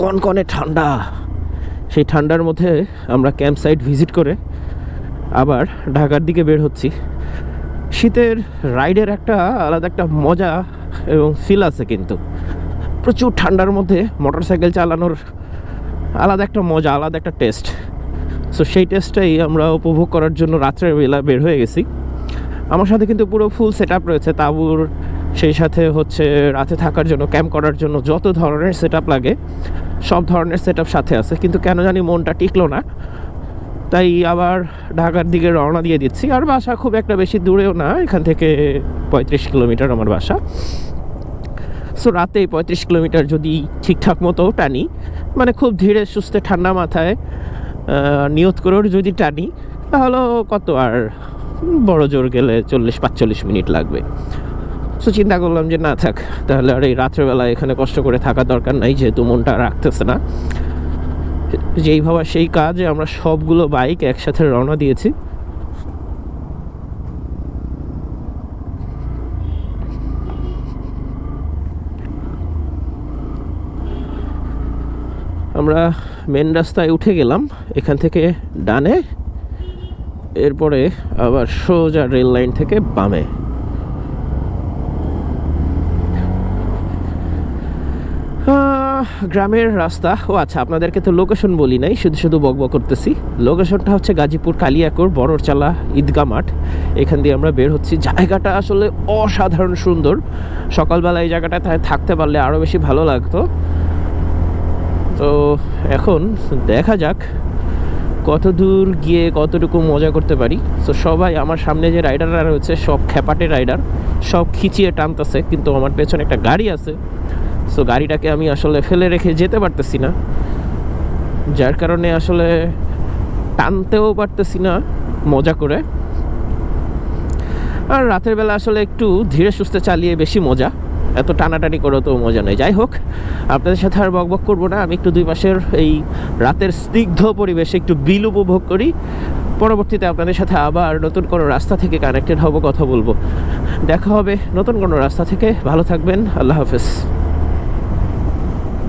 কনকনে ঠান্ডা। সেই ঠান্ডার মধ্যে আমরা ক্যাম্প সাইট ভিজিট করে আবার ঢাকার দিকে বের হচ্ছি। শীতের রাইডের একটা আলাদা একটা মজা এবং ফিল আছে কিন্তু। প্রচুর ঠান্ডার মধ্যে মোটর সাইকেল চালানোর আলাদা একটা মজা, আলাদা একটা টেস্ট সো সেই টেস্টটাই আমরা উপভোগ করার জন্য রাত্রের বেলা বের হয়ে গেছি। আমার সাথে কিন্তু পুরো ফুল সেট রয়েছে, তাঁবুর সেই সাথে হচ্ছে রাতে থাকার জন্য ক্যাম্প করার জন্য যত ধরনের সেট লাগে, সব ধরনের সেট সাথে আছে। কিন্তু কেন জানি মনটা টিকলো না। তাই আবার ঢাকার দিকে রওনা দিয়ে দিচ্ছি। আর বাসা খুব একটা বেশি দূরেও না, এখান থেকে পঁয়ত্রিশ কিলোমিটার আমার বাসা। সো রাতে পঁয়ত্রিশ কিলোমিটার যদি ঠিকঠাক মতো টানি মানে খুব ধীরে সুস্থে ঠান্ডা মাথায় নিয়ত করেও যদি টানি তাহলে কত আর বড় জোর গেলে চল্লিশ, পাঁচচল্লিশ মিনিট লাগবে। সো চিন্তা করলাম যে, না থাক, তাহলে আর এই রাত্রেবেলা এখানে কষ্ট করে থাকার দরকার নাই, যেহেতু মনটা রাখতেছে না। যেই ভাবা সেই কাজে আমরা সবগুলো বাইক একসাথে রওনা দিয়েছি। আমরা মেন রাস্তায় উঠে গেলাম, এখান থেকে ডানে, এরপরে আবার সোজা রেল লাইন থেকে বামে। গ্রামের রাস্তা। ও আচ্ছা আপনাদেরকে তো লোকেশন বলি নাই, শুধু শুধু বকবক করতেছি। লোকেশনটা হচ্ছে গাজীপুর কালিয়াকোর বড়রচালা ঈদগা মাঠ। এখান দিয়ে আমরা বের হচ্ছি। জায়গাটা আসলে অসাধারণ সুন্দর। সকালবেলা এই জায়গাটায় থাকতে পারলে আরও বেশি ভালো লাগতো। তো এখন দেখা যাক কত দূর গিয়ে কতটুকু মজা করতে পারি। তো সবাই, আমার সামনে যে রাইডাররা রয়েছে, সব খেপাটে রাইডার। সব খিচিয়ে টানতেছে, কিন্তু আমার পেছনে একটা গাড়ি আছে। সো গাড়িটাকে আমি আসলে ফেলে রেখে যেতে পারতেছি না। যার কারণে আসলে টানতেও পারতেছি না মজা করে। আর রাতের বেলা আসলে একটু ধীরে সুস্থে চালিয়ে বেশি মজা। এত টানাটানি করে তো মজা নেই। যাই হোক, আপনাদের সাথে আর বকবক করব না। আমি একটু দুই পাশের এই রাতের স্নিগ্ধ পরিবেশে একটু বিল উপভোগ করি। পরবর্তীতে আপনাদের সাথে আবার নতুন কোনো রাস্তা থেকে কানেক্টেড হব, কথা বলব। দেখা হবে নতুন কোনো রাস্তা থেকে। ভালো থাকবেন। আল্লাহ হাফেজ।